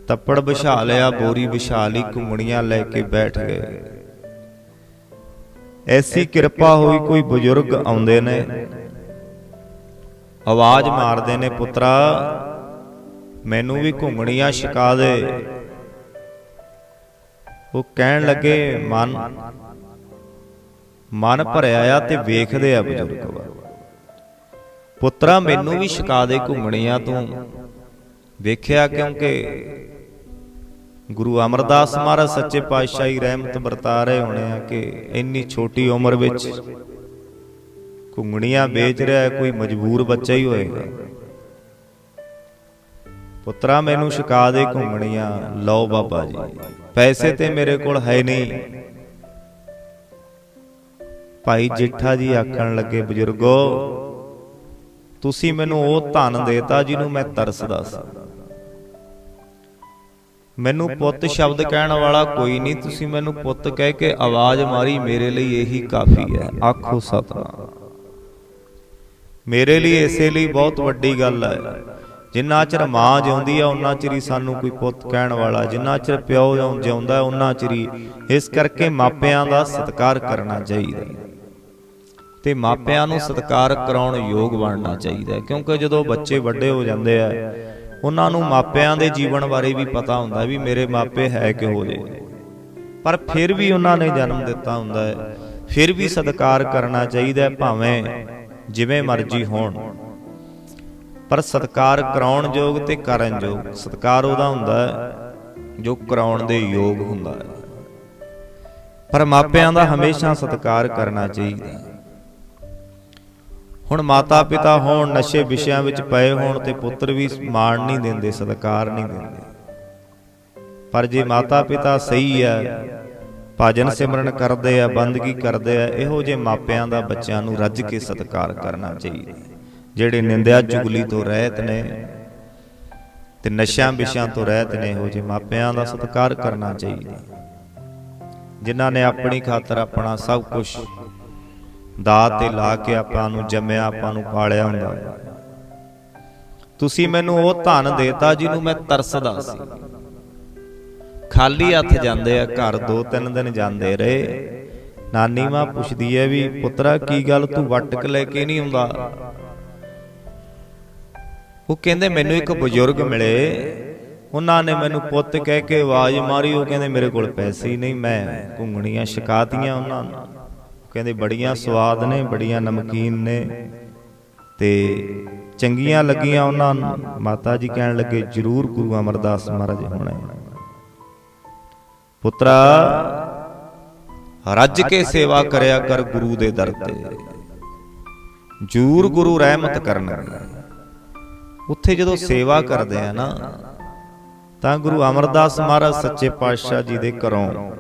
ਤੱਪੜ ਵਿਛਾ ਲਿਆ ਬੋਰੀ ਵਿਛਾ ਲਈ ਘੁੰਮਣੀਆਂ ਲੈ ਕੇ ਬੈਠ ਗਏ। ਐਸੀ ਕਿਰਪਾ ਹੋਈ ਕੋਈ ਬਜ਼ੁਰਗ ਆਉਂਦੇ ਨੇ। ਆਵਾਜ਼ ਮਾਰਦੇ ਨੇ ਪੁੱਤਰਾ ਮੈਨੂੰ ਵੀ ਘੁੰਮਣੀਆਂ ਛਕਾ ਦੇ। ਉਹ ਕਹਿਣ ਲੱਗੇ, ਮਨ ਮਨ ਭਰਿਆ ਆ ਤੇ ਵੇਖਦੇ ਆ ਬਜ਼ੁਰਗ ਵਾ। ਪੁੱਤਰਾ ਮੈਨੂੰ ਵੀ ਛਕਾ ਦੇ ਘੁੰਮਣੀਆਂ ਤੂੰ। ਵੇਖਿਆ ਕਿਉਂਕਿ ਗੁਰੂ ਅਮਰਦਾਸ ਮਹਾਰਾਜ ਸੱਚੇ ਪਾਤਸ਼ਾਹੀ ਰਹਿਮਤ ਵਰਤਾ ਰਹੇ ਹੋਣੇ ਆ ਕਿ ਇੰਨੀ ਛੋਟੀ ਉਮਰ ਵਿੱਚ ਘੁੰਗਣੀਆਂ ਵੇਚ ਰਿਹਾ ਕੋਈ ਮਜਬੂਰ ਬੱਚਾ ਹੀ ਹੋਏਗਾ। ਪੁੱਤਰਾ ਮੈਨੂੰ ਛਕਾ ਦੇ ਘੁੰਗਣੀਆਂ ਲਓ ਬਾਬਾ ਜੀ। ਪੈਸੇ ਤੇ ਮੇਰੇ ਕੋਲ ਹੈ ਨਹੀਂ। ਭਾਈ ਜੇਠਾ ਜੀ ਆਖਣ ਲੱਗੇ, ਬਜ਼ੁਰਗੋ, ਤੁਸੀਂ ਮੈਨੂੰ ਉਹ ਧਨ ਦੇਤਾ ਜਿਹਨੂੰ ਮੈਂ ਤਰਸਦਾ ਸੀ। ਮੈਨੂੰ ਪੁੱਤ ਸ਼ਬਦ ਕਹਿਣ ਵਾਲਾ ਕੋਈ ਨਹੀਂ, ਤੁਸੀਂ ਮੈਨੂੰ ਪੁੱਤ ਕਹਿ ਕੇ ਆਵਾਜ਼ ਮਾਰੀ, ਮੇਰੇ ਲਈ ਇਹੀ ਕਾਫੀ ਹੈ। ਆਖੋ ਸਤਨਾਮ। ਮੇਰੇ ਲਈ ਇਸੇ ਲਈ ਬਹੁਤ ਵੱਡੀ ਗੱਲ ਹੈ। ਜਿੰਨਾ ਚਿਰ ਮਾਂ ਜਿਉਂਦੀ ਆ ਉਹਨਾਂ ਚਿਰ ਹੀ ਸਾਨੂੰ ਕੋਈ ਪੁੱਤ ਕਹਿਣ ਵਾਲਾ ਜਿੰਨਾ ਚਿਰ ਪਿਓ ਜਿਉਂ- ਜਿਉਂਦਾ ਉਹਨਾਂ ਚਿਰ ਹੀ ਇਸ ਕਰਕੇ ਮਾਪਿਆਂ ਦਾ ਸਤਿਕਾਰ ਕਰਨਾ ਚਾਹੀਦਾ ਹੈ। ਤੇ ਮਾਪਿਆਂ ਨੂੰ ਸਤਿਕਾਰ ਕਰਾਉਣ ਯੋਗ ਬਣਨਾ ਚਾਹੀਦਾ ਹੈ। ਕਿਉਂਕਿ ਜਦੋਂ ਬੱਚੇ ਵੱਡੇ ਹੋ ਜਾਂਦੇ ਆ ਉਹਨਾਂ ਨੂੰ ਮਾਪਿਆਂ ਦੇ ਜੀਵਨ ਬਾਰੇ ਵੀ ਪਤਾ ਹੁੰਦਾ ਵੀ ਮੇਰੇ ਮਾਪੇ ਹੈ ਕਿਹੋ ਜਿਹੇ। ਪਰ ਫਿਰ ਵੀ ਉਹਨਾਂ ਨੇ ਜਨਮ ਦਿੱਤਾ ਹੁੰਦਾ ਹੈ। ਫਿਰ ਵੀ ਸਤਿਕਾਰ ਕਰਨਾ ਚਾਹੀਦਾ ਹੈ, ਭਾਵੇਂ ਜਿਵੇਂ ਮਰਜ਼ੀ ਹੋਣ। ਪਰ ਸਤਿਕਾਰ ਕਰਾਉਣ ਯੋਗ ਤੇ ਕਰਨ ਯੋਗ। ਸਤਿਕਾਰ ਉਹਦਾ ਹੁੰਦਾ ਹੈ, ਜੋ ਕਰਾਉਣ ਦੇ ਯੋਗ ਹੁੰਦਾ ਹੈ। ਪਰ ਮਾਪਿਆਂ ਦਾ ਹਮੇਸ਼ਾ ਸਤਿਕਾਰ ਕਰਨਾ ਚਾਹੀਦਾ ਹੁਣ ਮਾਤਾ ਪਿਤਾ ਹੋਣ, ਨਸ਼ੇ ਵਿਸ਼ਿਆਂ ਵਿੱਚ ਪਏ ਹੋਣ ਤੇ ਪੁੱਤਰ ਵੀ ਮਾਣ ਨਹੀਂ ਦਿੰਦੇ, ਸਤਿਕਾਰ ਨਹੀਂ ਦਿੰਦੇ। ਪਰ ਜੇ ਮਾਤਾ ਪਿਤਾ ਸਹੀ ਹੈ, ਭਜਨ ਸਿਮਰਨ ਕਰਦੇ ਆ, ਬੰਦਗੀ ਕਰਦੇ ਆ, ਇਹੋ ਜੇ ਮਾਪਿਆਂ ਦਾ ਬੱਚਿਆਂ ਨੂੰ ਰੱਜ ਕੇ ਸਤਿਕਾਰ ਕਰਨਾ ਚਾਹੀਦਾ ਜਿਹੜੇ ਨਿੰਦਿਆ ਚੁਗਲੀ ਤੋਂ ਰਹਿਤ ਨੇ ਤੇ ਨਸ਼ਿਆਂ ਵਿਸ਼ਿਆਂ ਤੋਂ ਰਹਿਤ ਨੇ ਇਹੋ ਜੇ ਮਾਪਿਆਂ ਦਾ ਸਤਿਕਾਰ ਕਰਨਾ ਚਾਹੀਦਾ। ਜਿਨ੍ਹਾਂ ਨੇ ਆਪਣੀ ਖਾਤਰ ਆਪਣਾ ਸਭ ਕੁਝ ਦਾਤ ਤੇ ਲਾ ਕੇ ਆਪਾਂ ਨੂੰ ਜੰਮਿਆ ਆਪਾਂ ਨੂੰ ਪਾਲਿਆ ਹੁੰਦਾ। ਤੁਸੀਂ ਮੈਨੂੰ ਉਹ ਧਨ ਦੇਤਾ ਜਿਹਨੂੰ ਮੈਂ ਤਰਸਦਾ ਸੀ। ਖਾਲੀ ਹੱਥ ਜਾਂਦੇ ਆ ਘਰ ਦੋ ਤਿੰਨ ਦਿਨ ਜਾਂਦੇ ਰਹੇ। ਨਾਨੀ ਮਾਂ ਪੁੱਛਦੀ ਐ ਵੀ ਪੁੱਤਰਾ ਕੀ ਗੱਲ ਤੂੰ ਵਟਕ ਲੈ ਕੇ ਨਹੀਂ ਆਉਂਦਾ ਉਹ ਕਹਿੰਦੇ ਮੈਨੂੰ ਇੱਕ ਬਜ਼ੁਰਗ ਮਿਲੇ। ਉਹਨਾਂ ਨੇ ਮੈਨੂੰ ਪੁੱਤ ਕਹਿ ਕੇ ਆਵਾਜ਼ ਮਾਰੀ। ਉਹ ਕਹਿੰਦੇ ਮੇਰੇ ਕੋਲ ਪੈਸੇ ਹੀ ਨਹੀਂ ਮੈਂ ਘੁੰਗਣੀਆਂ ਸ਼ਿਕਾਤੀਆਂ ਉਹਨਾਂ ਨੂੰ। ਕਹਿੰਦੇ ਬੜੀਆਂ ਸਵਾਦ ਨੇ ਬੜੀਆਂ ਨਮਕੀਨ ਨੇ। ਤੇ ਚੰਗੀਆਂ ਲੱਗੀਆਂ ਉਹਨਾਂ ਨੂੰ। ਮਾਤਾ ਜੀ ਕਹਿਣ ਲੱਗੇ ਜਰੂਰ ਗੁਰੂ ਅਮਰਦਾਸ ਮਹਾਰਾਜ ਹੋਣਾ ਪੁੱਤਰਾ ਰੱਜ ਕੇ ਸੇਵਾ ਕਰਿਆ ਕਰ ਗੁਰੂ ਦੇ ਦਰ ਤੇ। ਜੂਰ ਗੁਰੂ ਰਹਿਮਤ ਕਰਨਗੇ ਉੱਥੇ ਜਦੋਂ ਸੇਵਾ ਕਰਦੇ ਆ ਨਾ ਤਾਂ ਗੁਰੂ ਅਮਰਦਾਸ ਮਹਾਰਾਜ ਸੱਚੇ ਪਾਤਸ਼ਾਹ ਜੀ ਦੇ ਘਰੋਂ।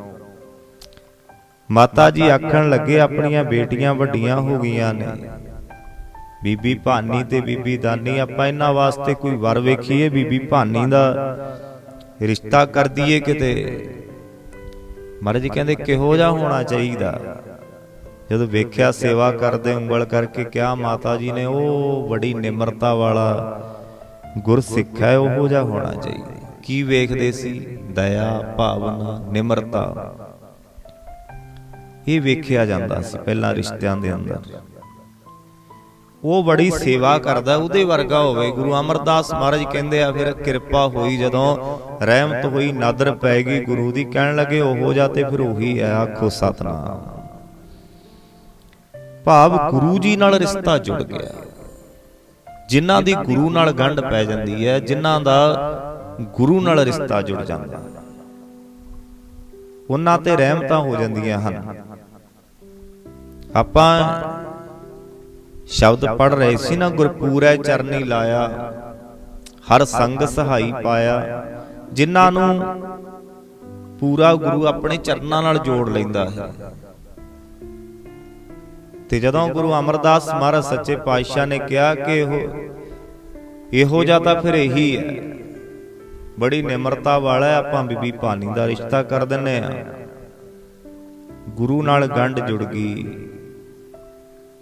ਮਾਤਾ ਜੀ ਆਖਣ ਲੱਗੇ ਆਪਣੀਆਂ ਬੇਟੀਆਂ ਵੱਡੀਆਂ ਹੋ ਗਈਆਂ ਨੇ। ਬੀਬੀ ਭਾਨੀ ਤੇ ਬੀਬੀ ਦਾਨੀ ਆਪਾਂ ਇਹਨਾਂ ਵਾਸਤੇ ਕੋਈ ਵਰ ਵੇਖੀਏ ਬੀਬੀ ਭਾਨੀ ਦਾ ਰਿਸ਼ਤਾ ਕਰ ਦਈਏ ਕਿਤੇ। ਮਹਾਰਾਜ ਜੀ ਕਹਿੰਦੇ ਕਿਹੋ ਜਿਹਾ ਹੋਣਾ ਚਾਹੀਦਾ? ਜਦੋਂ ਵੇਖਿਆ ਸੇਵਾ ਕਰਦੇ ਉਂਗਲ ਕਰਕੇ ਕਿਹਾ ਮਾਤਾ ਜੀ ਨੇ ਉਹ ਬੜੀ ਨਿਮਰਤਾ ਵਾਲਾ ਗੁਰ ਗੁਰਸਿੱਖ ਹੈ ਉਹੋ ਜਿਹਾ ਹੋਣਾ ਚਾਹੀਦਾ। ਕੀ ਵੇਖਦੇ ਸੀ? ਦਇਆ, ਭਾਵਨਾ, ਨਿਮਰਤਾ। ਇਹ ਵੇਖਿਆ ਜਾਂਦਾ ਸੀ ਪਹਿਲਾਂ ਰਿਸ਼ਤਿਆਂ ਦੇ ਅੰਦਰ। ਉਹ ਬੜੀ ਸੇਵਾ ਕਰਦਾ, ਉਹਦੇ ਵਰਗਾ ਹੋਵੇ। ਗੁਰੂ ਅਮਰਦਾਸ ਮਹਾਰਾਜ ਕਹਿੰਦੇ ਆ, ਫਿਰ ਕਿਰਪਾ ਹੋਈ ਜਦੋਂ ਰਹਿਮਤ ਹੋਈ, ਨਾਦਰ ਪੈ ਗਈ, ਗੁਰੂ ਦੀ। ਕਹਿਣ ਲੱਗੇ, ਉਹੋ ਜਾ ਤੇ ਫਿਰ ਉਹੀ ਹੈ ਆਖੋ ਸਤਨਾਮ। ਭਾਵ ਗੁਰੂ ਜੀ ਨਾਲ ਰਿਸ਼ਤਾ ਜੁੜ ਗਿਆ। ਜਿਨ੍ਹਾਂ ਦੀ ਗੁਰੂ ਨਾਲ ਗੰਢ ਪੈ ਜਾਂਦੀ ਹੈ ਜਿਨ੍ਹਾਂ ਦਾ ਗੁਰੂ ਨਾਲ ਰਿਸ਼ਤਾ ਜੁੜ ਜਾਂਦਾ। ਉਹਨਾਂ ਤੇ ਰਹਿਮਤਾਂ ਹੋ ਜਾਂਦੀਆਂ ਹਨ। ਆਪਾਂ ਸ਼ਬਦ ਪੜ ਰਹੇ ਸੀ ਨਾ ਗੁਰਪੂਰੈ ਚਰਨੀ ਲਾਇਆ। ਹਰ ਸੰਗ ਸਹਾਈ ਪਾਇਆ। ਜਿਨ੍ਹਾਂ ਨੂੰ ਪੂਰਾ ਗੁਰੂ ਆਪਣੇ ਚਰਨਾਂ ਨਾਲ ਜੋੜ ਲੈਂਦਾ ਹੈ। ਤੇ ਜਦੋਂ ਗੁਰੂ ਅਮਰਦਾਸ ਮਹਾਰਾਜ ਸੱਚੇ ਪਾਤਸ਼ਾਹ ਨੇ ਕਿਹਾ ਕਿ ਇਹੋ ਇਹੋ ਜਿਹਾ ਤਾਂ ਫਿਰ ਇਹੀ ਹੈ। ਬੜੀ ਨਿਮਰਤਾ ਵਾਲਾ ਆਪਾਂ ਬੀਬੀ ਭਾਨੀ ਦਾ ਰਿਸ਼ਤਾ ਕਰ ਦਿੰਨੇ ਆ ਗੁਰੂ ਨਾਲ ਗੰਢ ਜੁੜ ਗਈ।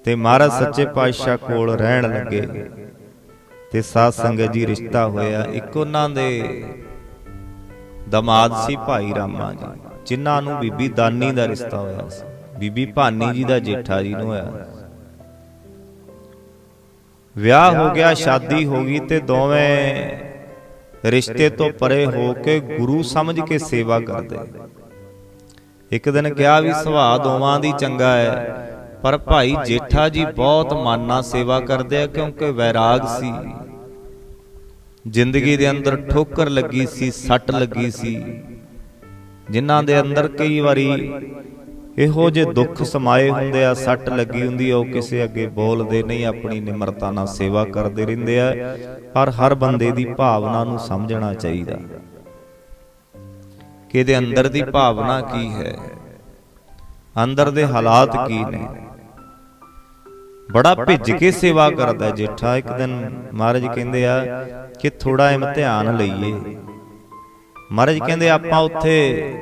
ਤੇ ਮਹਾਰਾਜ ਸੱਚੇ ਪਾਤਸ਼ਾਹ ਕੋਲ ਰਹਿਣ ਲੱਗੇ। ਤੇ ਸਾਧ ਸੰਗਤ ਜੀ ਰਿਸ਼ਤਾ ਹੋਇਆ। ਇੱਕ ਉਹਨਾਂ ਦੇ ਦਮਾਦ ਸੀ ਭਾਈ ਰਾਮਾ ਜੀ ਜਿਨ੍ਹਾਂ ਨੂੰ ਬੀਬੀ ਦਾਨੀ ਦਾ ਰਿਸ਼ਤਾ ਹੋਇਆ ਸੀ। ਬੀਬੀ ਭਾਨੀ ਜੀ ਦਾ ਜੇਠਾ ਜੀ ਨੂੰ ਹੋਇਆ। ਵਿਆਹ ਹੋ ਗਿਆ ਸ਼ਾਦੀ ਹੋ ਗਈ ਤੇ ਦੋਵੇਂ ਰਿਸ਼ਤੇ ਤੋਂ ਪਰੇ ਹੋ ਕੇ ਗੁਰੂ ਸਮਝ ਕੇ ਸੇਵਾ ਕਰਦੇ। ਇੱਕ ਦਿਨ ਕਿਹਾ ਵੀ ਸੁਭਾਅ ਦੋਵਾਂ ਦੀ ਚੰਗਾ ਹੈ ਪਰ ਭਾਈ ਜੇਠਾ ਜੀ ਬਹੁਤ ਮਾਨਾ ਸੇਵਾ ਕਰਦੇ ਆ ਕਿਉਂਕਿ ਵੈਰਾਗ ਸੀ। ਜ਼ਿੰਦਗੀ ਦੇ ਅੰਦਰ ਠੋਕਰ ਲੱਗੀ ਸੀ ਸੱਟ ਲੱਗੀ ਸੀ। ਜਿਨ੍ਹਾਂ ਦੇ ਅੰਦਰ ਕਈ ਵਾਰੀ ਇਹੋ ਜਿਹੇ ਦੁੱਖ ਸਮਾਏ ਹੁੰਦੇ ਆ, ਸੱਟ ਲੱਗੀ ਹੁੰਦੀ ਆ, ਉਹ ਕਿਸੇ ਅੱਗੇ ਬੋਲਦੇ ਨਹੀਂ, ਆਪਣੀ ਨਿਮਰਤਾ ਨਾਲ ਸੇਵਾ ਕਰਦੇ ਰਹਿੰਦੇ ਆ, ਪਰ ਹਰ ਬੰਦੇ ਦੀ ਭਾਵਨਾ ਨੂੰ ਸਮਝਣਾ ਚਾਹੀਦਾ। ਕਿ ਇਹਦੇ ਅੰਦਰ ਦੀ ਭਾਵਨਾ ਕੀ ਹੈ? ਅੰਦਰ ਦੇ ਹਾਲਾਤ ਕੀ ਨੇ? ਬੜਾ ਭਿੱਜ ਕੇ ਸੇਵਾ ਕਰਦਾ ਜੇਠਾ, ਇੱਕ ਦਿਨ ਮਹਾਰਾਜ ਕਹਿੰਦੇ ਆ ਕਿ ਥੋੜਾ ਧਿਆਨ ਲਈਏ। ਮਹਾਰਾਜ ਕਹਿੰਦੇ, ਆਪਾਂ ਉੱਥੇ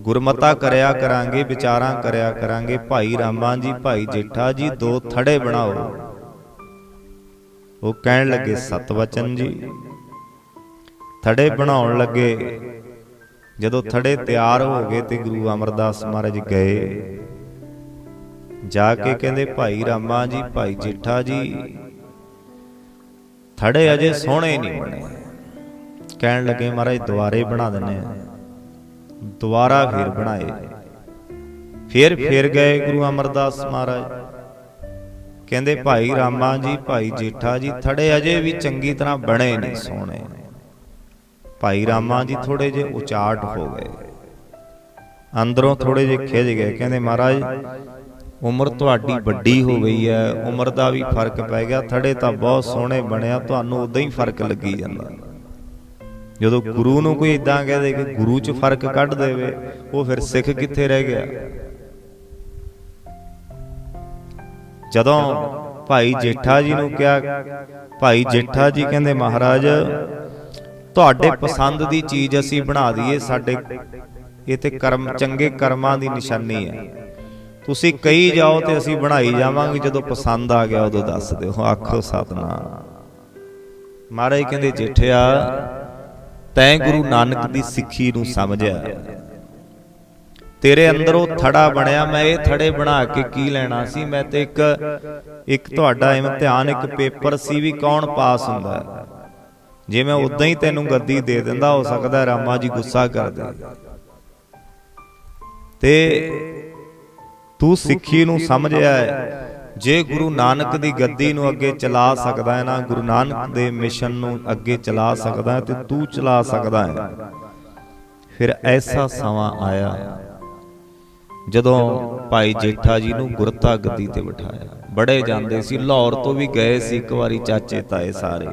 ਗੁਰਮਤਾ ਕਰਿਆ ਕਰਾਂਗੇ, ਵਿਚਾਰਾਂ ਕਰਿਆ ਕਰਾਂਗੇ। ਭਾਈ ਰਾਮਾ ਜੀ, ਭਾਈ ਜੇਠਾ ਜੀ, ਦੋ ਥੜੇ ਬਣਾਓ। ਉਹ ਕਹਿਣ ਲੱਗੇ, ਸਤਵਚਨ ਜੀ, ਥੜੇ ਬਣਾਉਣ ਲੱਗੇ। ਜਦੋਂ ਥੜੇ ਤਿਆਰ ਹੋ ਗਏ ਤੇ ਗੁਰੂ ਅਮਰਦਾਸ ਮਹਾਰਾਜ ਗਏ। ਜਾ ਕੇ ਕਹਿੰਦੇ, ਭਾਈ ਰਾਮਾ ਜੀ, ਭਾਈ ਜੇਠਾ ਜੀ, ਥੜੇ ਅਜੇ ਸੋਹਣੇ ਨਹੀਂ ਬਣੇ। ਕਹਿਣ ਲੱਗੇ, ਮਹਾਰਾਜ, ਦੁਆਰੇ ਬਣਾ ਦਿੰਨੇ ਆ। ਦੁਬਾਰਾ ਫੇਰ ਬਣਾਏ। ਫੇਰ ਫੇਰ ਗਏ ਗੁਰੂ ਅਮਰਦਾਸ ਮਹਾਰਾਜ। ਕਹਿੰਦੇ, ਭਾਈ ਰਾਮਾ ਜੀ, ਭਾਈ ਜੇਠਾ ਜੀ, ਥੜੇ ਅਜੇ ਵੀ ਚੰਗੀ ਤਰ੍ਹਾਂ ਬਣੇ ਨਹੀਂ ਸੋਹਣੇ। ਭਾਈ ਰਾਮਾ ਜੀ ਥੋੜੇ ਜੇ ਉਚਾਟ ਹੋ ਗਏ। ਅੰਦਰੋਂ ਥੋੜੇ ਜੇ ਖਿਜ ਗਏ। ਕਹਿੰਦੇ, ਮਹਾਰਾਜ, ਉਮਰ ਤੁਹਾਡੀ ਵੱਡੀ ਹੋ ਗਈ ਹੈ। ਉਮਰ ਦਾ ਵੀ ਫ਼ਰਕ ਪੈ ਗਿਆ। ਥੜੇ ਤਾਂ ਬਹੁਤ ਸੋਹਣੇ ਬਣਿਆ। ਤੁਹਾਨੂੰ ਉਦਾਂ ਹੀ ਫ਼ਰਕ ਲੱਗੀ ਜਾਂਦਾ। ਜਦੋਂ ਗੁਰੂ ਨੂੰ ਕੋਈ ਇਦਾਂ ਕਹਿ ਦੇ ਕਿ ਗੁਰੂ 'ਚ ਫ਼ਰਕ ਕੱਢ ਦੇਵੇ, ਉਹ ਫਿਰ ਸਿੱਖ ਕਿੱਥੇ ਰਹਿ ਗਿਆ? ਜਦੋਂ ਭਾਈ ਜੇਠਾ ਜੀ ਨੂੰ ਕਿਹਾ, ਭਾਈ ਜੇਠਾ ਜੀ ਕਹਿੰਦੇ, ਮਹਾਰਾਜ, ਤੁਹਾਡੇ ਪਸੰਦ ਦੀ ਚੀਜ਼ ਅਸੀਂ ਬਣਾ ਦਈਏ, ਸਾਡੇ ਇਹ ਤੇ ਕਰਮ, ਚੰਗੇ ਕਰਮਾਂ ਦੀ ਨਿਸ਼ਾਨੀ ਹੈ। ਤੁਸੀਂ ਕਹੀ ਜਾਓ ਤੇ ਅਸੀਂ ਬਣਾਈ ਜਾਵਾਂਗੇ, ਜਦੋਂ ਪਸੰਦ ਆ ਗਿਆ, ਉਦੋਂ ਦੱਸ ਦਿਓ। ਆਖੋ ਸਤਨਾਮ। ਮਹਾਰਾਜ ਕਹਿੰਦੇ, ਜੇਠਿਆ ਤੈਂ ਗੁਰੂ ਨਾਨਕ ਦੀ ਸਿੱਖੀ ਨੂੰ ਸਮਝਿਆ। ਤੇਰੇ ਅੰਦਰ ਉਹ ਥੜਾ ਬਣਿਆ ਮੈਂ ਇਹ ਥੜੇ ਬਣਾ ਕੇ ਕੀ ਲੈਣਾ ਸੀ? ਮੈਂ ਤੇ ਇੱਕ ਇੱਕ ਤੁਹਾਡਾ ਇਮਤਿਹਾਨ ਇੱਕ ਪੇਪਰ ਸੀ ਵੀ ਕੌਣ ਪਾਸ ਹੁੰਦਾ ਜੇ ਮੈਂ ਉਦਾਂ ਹੀ ਤੈਨੂੰ ਗੱਦੀ ਦੇ ਦਿੰਦਾ ਹੋ ਸਕਦਾ ਰਾਮਾ ਜੀ ਗੁੱਸਾ ਕਰਦੇ। ਤੇ ਤੂੰ ਸਿੱਖੀ ਨੂੰ ਸਮਝਿਆ ਹੈ। ਜੇ ਗੁਰੂ ਨਾਨਕ ਦੀ ਗੱਦੀ ਨੂੰ ਅੱਗੇ ਚਲਾ ਸਕਦਾ ਹੈ ਨਾ, ਗੁਰੂ ਨਾਨਕ ਦੇ ਮਿਸ਼ਨ ਨੂੰ ਅੱਗੇ ਚਲਾ ਸਕਦਾ ਹੈ ਤੇ ਤੂੰ ਚਲਾ ਸਕਦਾ ਹੈ। ਫਿਰ ਐਸਾ ਸਮਾਂ ਆਇਆ ਜਦੋਂ ਭਾਈ ਜੇਠਾ ਜੀ ਨੂੰ ਗੁਰਤਾ ਗੱਦੀ ਤੇ ਬਿਠਾਇਆ। ਬੜੇ ਜਾਂਦੇ ਸੀ, ਲਾਹੌਰ ਤੋਂ ਵੀ ਗਏ ਸੀ ਇੱਕ ਵਾਰੀ ਚਾਚੇ ਤਾਏ ਸਾਰੇ।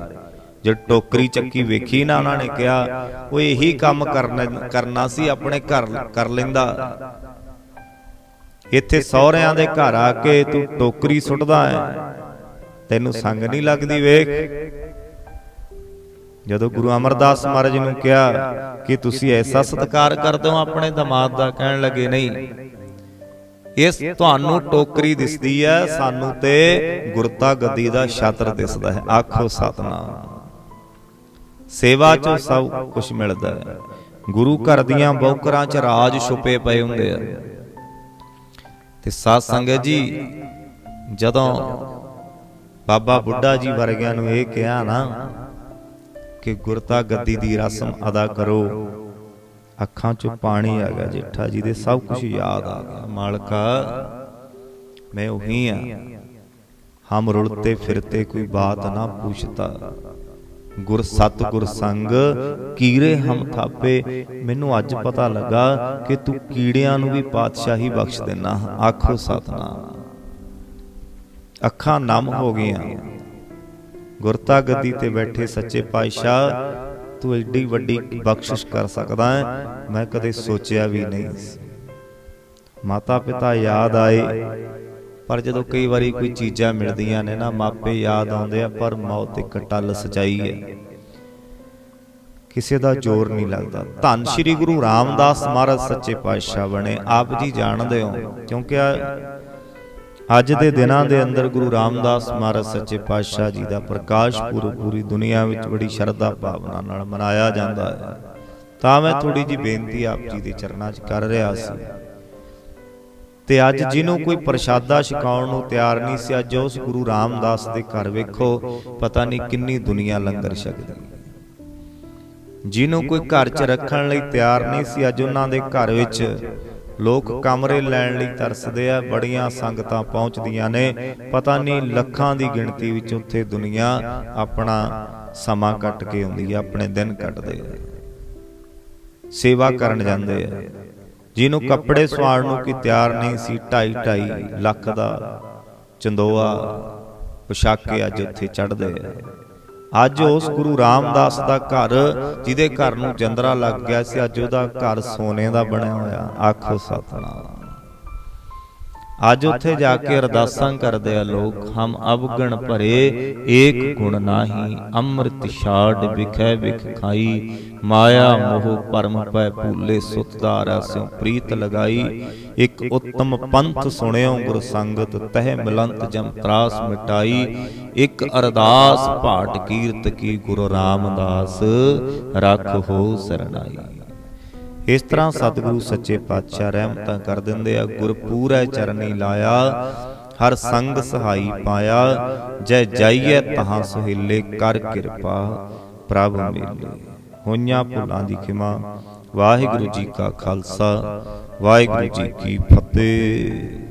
ਜੇ ਟੋਕਰੀ ਚੱਕੀ ਵੇਖੀ ਨਾ ਉਹਨਾਂ ਨੇ ਕਿਹਾ, ਉਹ ਇਹੀ ਕੰਮ ਕਰਨਾ ਕਰਨਾ ਸੀ, ਆਪਣੇ ਘਰ ਕਰ ਲੈਂਦਾ। ਇੱਥੇ ਸਹੁਰਿਆਂ ਦੇ ਘਰ ਆ ਕੇ ਤੂੰ ਟੋਕਰੀ ਸੁੱਟਦਾ ਹੈ। ਤੈਨੂੰ ਸੰਗ ਨਹੀਂ ਲੱਗਦੀ ਵੇਖ। ਜਦੋਂ ਗੁਰੂ ਅਮਰਦਾਸ ਮਹਾਰਾਜ ਨੂੰ ਕਿਹਾ ਕਿ ਤੁਸੀਂ ਐਸਾ ਸਤਿਕਾਰ ਕਰਦੇ ਹੋ ਆਪਣੇ ਦਮਾਦ ਦਾ ਕਹਿਣ ਲੱਗੇ ਨਹੀਂ। ਇਸ ਤੁਹਾਨੂੰ ਟੋਕਰੀ ਦਿਸਦੀ ਹੈ ਸਾਨੂੰ ਤੇ ਗੁਰਤਾ ਗੱਦੀ ਦਾ ਛਾਤਰ ਦਿਸਦਾ ਹੈ। ਆਖੋ ਸਤਨਾਮ। ਸੇਵਾ ਚ ਸਭ ਕੁਝ ਮਿਲਦਾ ਹੈ। ਗੁਰੂ ਘਰ ਦੀਆਂ ਬੌਕਰਾਂ ਚ ਰਾਜ ਛੁਪੇ ਪਏ ਹੁੰਦੇ ਆ। ਤੇ ਸਾਧ ਸੰਗਤ ਜੀ ਜਦੋਂ ਬਾਬਾ ਬੁੱਢਾ ਜੀ ਵਰਗਿਆਂ ਨੂੰ ਇਹ ਕਿਹਾ ਨਾ ਕਿ ਗੁਰਤਾ ਗੱਦੀ ਦੀ ਰਸਮ ਅਦਾ ਕਰੋ। ਅੱਖਾਂ 'ਚੋਂ ਪਾਣੀ ਆ ਗਿਆ ਜੇਠਾ ਜੀ ਦੇ ਸਭ ਕੁਝ ਯਾਦ ਆ ਗਿਆ। ਮਾਲਕਾ ਮੈਂ ਉਹੀ ਆ। ਹਮ ਰੁਲਤੇ ਫਿਰਤੇ ਕੋਈ ਬਾਤ ਨਾ ਪੁੱਛਤਾ। ਗੁਰ ਸਤ ਗੁਰ ਸੰਗ, ਕੀਰੇ ਹਮ ਥਾਪੇ। ਮੈਨੂੰ ਅੱਜ ਪਤਾ ਲੱਗਾ ਕਿ ਤੂੰ ਕੀੜਿਆਂ ਨੂੰ ਵੀ ਪਾਤਸ਼ਾਹੀ ਬਖਸ਼ ਦੇਣਾ ਆਖੋ ਸਤਨਾਮ। ਅੱਖਾਂ ਨਮ ਹੋ ਗਈਆਂ। ਗੁਰਤਾ ਗੱਦੀ ਤੇ ਬੈਠੇ ਸੱਚੇ ਪਾਤਸ਼ਾਹ, ਤੂੰ ਐਡੀ ਵੱਡੀ ਬਖਸ਼ਿਸ਼ ਕਰ ਸਕਦਾ ਹੈ। ਮੈਂ ਕਦੇ ਸੋਚਿਆ ਵੀ ਨਹੀਂ। ਮਾਤਾ ਪਿਤਾ ਯਾਦ ਆਏ। ਪਰ ਜਦੋਂ ਕਈ ਵਾਰੀ ਕੋਈ ਚੀਜ਼ਾਂ ਮਿਲਦੀਆਂ ਨੇ ਨਾ, ਮਾਪੇ ਯਾਦ ਆਉਂਦੇ ਆ, ਪਰ ਮੌਤ ਇੱਕ ਟੱਲ ਸਚਾਈ ਹੈ। ਕਿਸੇ ਦਾ ਜ਼ੋਰ ਨਹੀਂ ਲੱਗਦਾ। ਧੰਨ ਸ਼੍ਰੀ ਗੁਰੂ ਰਾਮਦਾਸ ਮਹਾਰਾਜ ਸੱਚੇ ਪਾਤਸ਼ਾਹ ਬਣੇ। ਆਪ ਜੀ ਜਾਣਦੇ ਹੋ, ਕਿਉਂਕਿ ਅੱਜ ਦੇ ਦਿਨਾਂ ਦੇ ਅੰਦਰ ਗੁਰੂ ਰਾਮਦਾਸ ਮਹਾਰਾਜ ਸੱਚੇ ਪਾਤਸ਼ਾਹ ਜੀ ਦਾ ਪ੍ਰਕਾਸ਼ ਪੁਰਬ ਪੂਰੀ ਦੁਨੀਆ ਵਿੱਚ ਬੜੀ ਸ਼ਰਧਾ ਭਾਵਨਾ ਨਾਲ ਮਨਾਇਆ ਜਾਂਦਾ ਹੈ। ਤਾਂ ਮੈਂ ਥੋੜੀ ਜੀ ਬੇਨਤੀ ਆਪ ਜੀ ਦੇ ਚਰਨਾਂ 'ਚ ਕਰ ਰਿਹਾ ਸੀ। ਤੇ ਅੱਜ ਜਿਹਨੂੰ ਕੋਈ ਪ੍ਰਸ਼ਾਦਾ ਛਕਾਉਣ ਨੂੰ ਤਿਆਰ ਨਹੀਂ ਸੀ ਅੱਜ ਉਸ ਗੁਰੂ ਰਾਮਦਾਸ ਦੇ ਘਰ ਵੇਖੋ ਪਤਾ ਨਹੀਂ ਕਿੰਨੀ ਦੁਨੀਆ ਲੰਗਰ ਛਕਦੀ। ਜਿਹਨੂੰ ਕੋਈ ਘਰ 'ਚ ਰੱਖਣ ਲਈ ਤਿਆਰ ਨਹੀਂ ਸੀ ਅੱਜ ਉਹਨਾਂ ਦੇ ਘਰ ਵਿੱਚ ਲੋਕ ਕਮਰੇ ਲੈਣ ਲਈ ਤਰਸਦੇ ਆ ਬੜੀਆਂ ਸੰਗਤਾਂ ਪਹੁੰਚਦੀਆਂ ਨੇ। ਪਤਾ ਨਹੀਂ ਲੱਖਾਂ ਦੀ ਗਿਣਤੀ ਵਿੱਚ ਉੱਥੇ ਦੁਨੀਆ ਆਪਣਾ ਸਮਾਂ ਕੱਟ ਕੇ ਆਉਂਦੀ ਆ ਆਪਣੇ ਦਿਨ ਕੱਟਦੇ ਆ। ਸੇਵਾ ਕਰਨ ਜਾਂਦੇ ਆ। ਜਿਹਨੂੰ ਕੱਪੜੇ ਸਵਾਉਣ ਨੂੰ ਕੀ ਤਿਆਰ ਨਹੀਂ ਸੀ 2.5 2.5 ਲੱਖ ਦਾ ਚੰਦੋਆ ਪੁਸ਼ਾਕੇ ਅੱਜ ਉੱਥੇ ਚੜਦੇ ਆ। ਅੱਜ ਉਸ ਗੁਰੂ ਰਾਮਦਾਸ ਦਾ ਘਰ ਜਿਹਦੇ ਘਰ ਨੂੰ ਜੰਦਰਾ ਲੱਗ ਗਿਆ ਸੀ ਅੱਜ ਉਹਦਾ ਘਰ ਸੋਨੇ ਦਾ ਬਣਿਆ ਹੋਇਆ। ਆਖੋ ਸਤਨਾਮ। ਅੱਜ ਉੱਥੇ ਜਾ ਕੇ ਅਰਦਾਸਾਂ ਕਰਦੇ ਆ ਲੋਕ, ਹਮ ਅਵਗਣ ਭਰੇ, ਏਕ ਗੁਣ ਨਾਹੀ, ਅੰਮ੍ਰਿਤ ਛਾੜ ਵਿਖੈ ਵਿਖ ਖਾਈ, ਮਾਇਆ ਮੋਹ ਪਰਮ ਪੈ ਭੂਲੇ ਸੁਤਦਾਰਾ ਸਿਉ ਪ੍ਰੀਤ ਲਗਾਈ, ਇੱਕ ਉਤਮ ਪੰਥ ਸੁਣਿਓ ਗੁਰ ਸੰਗਤ, ਤਹਿ ਮਿਲੰਤ ਜਮ ਤਰਾਸ ਮਿਟਾਈ, ਇਕ ਅਰਦਾਸ ਭਾਟ ਕੀਰਤ ਕੀ ਗੁਰੂ ਰਾਮਦਾਸ, ਰੱਖ ਹੋ ਸਰਣਾਈ ਇਸ ਤਰ੍ਹਾਂ ਸਤਿਗੁਰੂ ਸੱਚੇ ਪਾਤਸ਼ਾਹ ਰਹਿਮਤਾਂ ਕਰ ਦਿੰਦੇ ਆ ਗੁਰ ਚਰਨੀ ਲਾਇਆ, ਹਰ ਸੰਗ ਸਹਾਈ ਪਾਇਆ, ਜੈ ਜਾਈਏ ਤਹਾਂ ਸੁਹੇਲੇ ਕਰ ਕਿਰਪਾ, ਪ੍ਰਭ ਮੇਲੇ। ਹੋਈਆਂ ਭੁੱਲਾਂ ਦੀ ਖਿਮਾ, ਵਾਹਿਗੁਰੂ ਜੀ ਕਾ ਖਾਲਸਾ, ਵਾਹਿਗੁਰੂ ਜੀ ਕੀ ਫਤਿਹ।